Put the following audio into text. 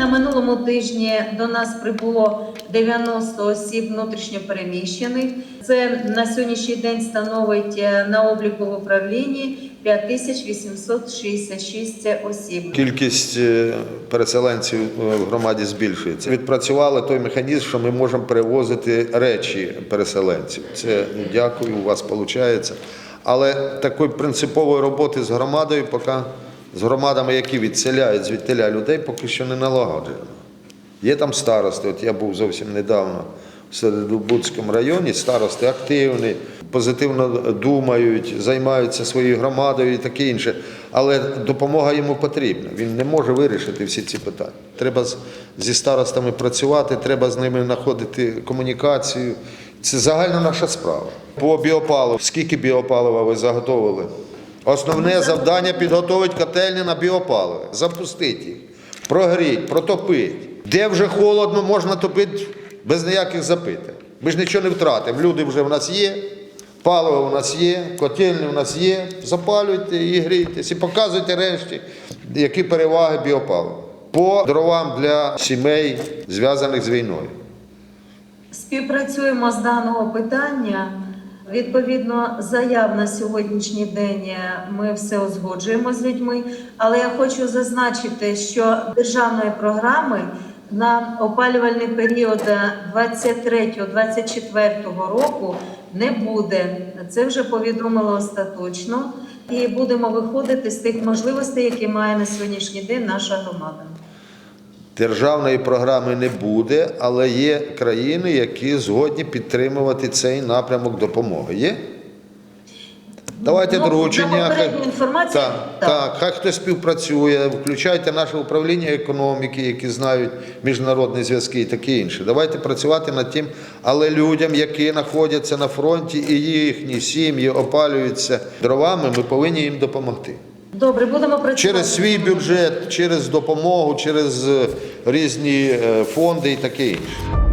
На минулому тижні до нас прибуло 90 осіб внутрішньопереміщених. Це на сьогоднішній день становить е, на обліку в управлінні 5866 осіб. Кількість е, переселенців е, в громаді збільшується. Відпрацювали той механізм, що ми можемо перевозити речі переселенців. Це ну, дякую, у вас виходить. Але такої принципової роботи з громадою, поки з громадами, які відселяють звідтиля людей, поки що не налагоджено. Є там старости. От я був зовсім недавно в Середобудському районі. Старости активні, позитивно думають, займаються своєю громадою і таке інше. Але допомога йому потрібна. Він не може вирішити всі ці питання. Треба зі старостами працювати, треба з ними знаходити комунікацію. Це загальна наша справа. По біопаливу. Скільки біопалива ви заготовили? Основне завдання підготовити котельні на біопаливо, запустити їх, прогріть, протопити. Де вже холодно, можна топити без ніяких запитань. Ми ж нічого не втратимо. Люди вже в нас є, паливо в нас є, котельні в нас є. Запалюйте і грійтесь, і показуйте решті, які переваги біопалива. По дровам для сімей, зв'язаних з війною. Співпрацюємо з даного питання. Відповідно, заяв на сьогоднішній день ми все узгоджуємо з людьми. Але я хочу зазначити, що державної програми на опалювальний період 23-24 року не буде. Це вже повідомило остаточно. І будемо виходити з тих можливостей, які має на сьогоднішній день наша громада. Державної програми не буде, але є країни, які згодні підтримувати цей напрямок допомоги. Є? Давайте Ну, доручення. хай- Так, так. так, хай хтось співпрацює, включайте наше управління економіки, які знають міжнародні зв'язки і таке інше. Давайте працювати над тим, але людям, які знаходяться на фронті і їхні сім'ї опалюються дровами, ми повинні їм допомогти. Добре, будемо працювати. Через свій бюджет, через допомогу, через е, різні е, фонди і таке інше.